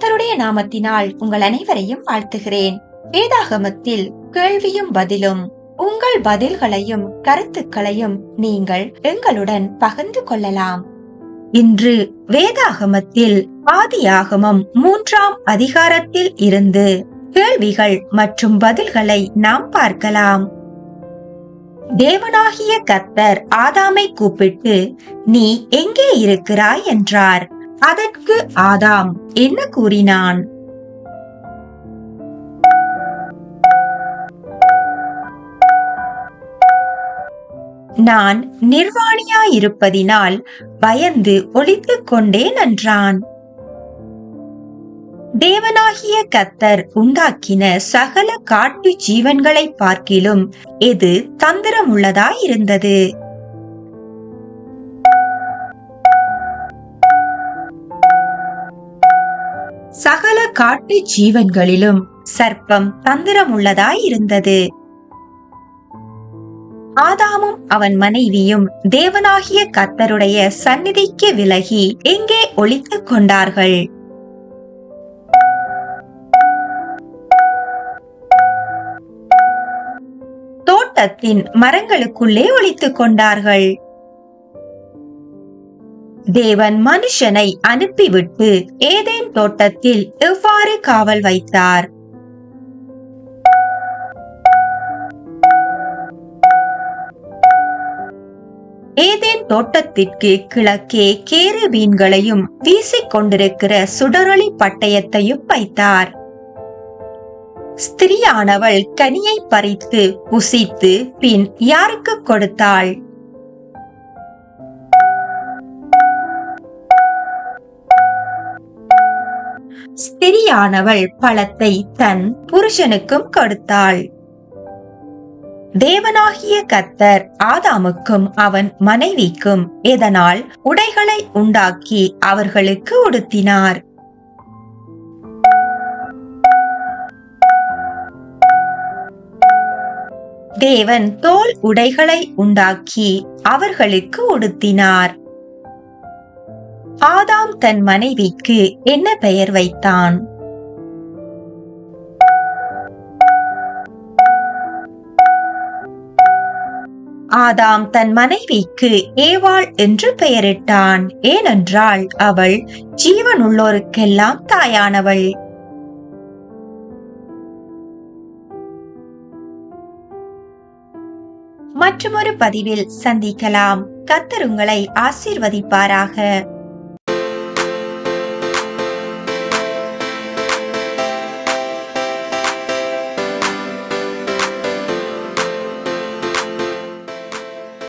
கர்த்தருடைய நாமத்தினால் உங்கள் அனைவரையும் வாழ்த்துகிறேன். வேதாகமத்தில் கேள்வியும் பதிலும் உங்கள் பதில்களையும் கருத்துக்களையும் நீங்கள் எங்களுடன் பகிர்ந்து கொள்ளலாம். இன்று வேதாகமத்தில் ஆதியாகமம் மூன்றாம் அதிகாரத்தில் இருந்து கேள்விகள் மற்றும் பதில்களை நாம் பார்க்கலாம். தேவனாகிய கர்த்தர் ஆதாமை கூப்பிட்டு நீ எங்கே இருக்கிறாய்? என்றார். அதற்கு ஆதாம் என்ன கூறினான்? நான் நிர்வாணியாயிருப்பதினால் பயந்து ஒளித்துக் கொண்டேன் என்றான் தேவனாகிய கத்தர் உண்டாக்கின சகல காட்டு ஜீவன்களை பார்க்கிலும் எது தந்திரமுள்ளதாயிருந்தது. சகல காட்டு ஜீவன்களிலும் சர்ப்பம் தந்திரமுள்ளதாயிருந்தது. ஆதாமும் அவன் மனைவியும் தேவனாகிய கத்தருடைய சந்நிதிக்கு விலகி எங்கே ஒழித்துக் கொண்டார்கள்? தோட்டத்தின் மரங்களுக்குள்ளே ஒழித்துக் கொண்டார்கள். தேவன் மனுஷனை அனுப்பிவிட்டு ஏதேன் தோட்டத்தில் எவ்வாறு காவல் வைத்தார்? ஏதேன் தோட்டத்திற்கு கிழக்கே கேருபீன்களையும் வீசிக் கொண்டிருக்கிற சுடரொளி பட்டயத்தையும் வைத்தார். ஸ்திரியானவள் கனியை பறித்து புசித்து பின் யாருக்கு கொடுத்தாள்? ஸ்திரியானவள் பழத்தை தன் புருஷனுக்கும் கொடுத்தாள். தேவனாகிய கத்தர் ஆதாமுக்கும் அவன் மனைவிக்கும் எதனால் உடைகளை உண்டாக்கி அவர்களுக்கு உடுத்தினார். தேவன் தோல் உடைகளை உண்டாக்கி அவர்களுக்கு உடுத்தினார். ஆதாம் தன் மனைவிக்கு என்ன பெயர் வைத்தான்? ஆதாம் தன் மனைவிக்கு ஏவாள் என்று பெயரிட்டான். ஏனென்றால் அவள் ஜீவனுள்ளோருக்கெல்லாம் தாயானவள். மற்றொரு பதிவில் சந்திக்கலாம். கத்தருங்களை ஆசிர்வதிப்பாராக.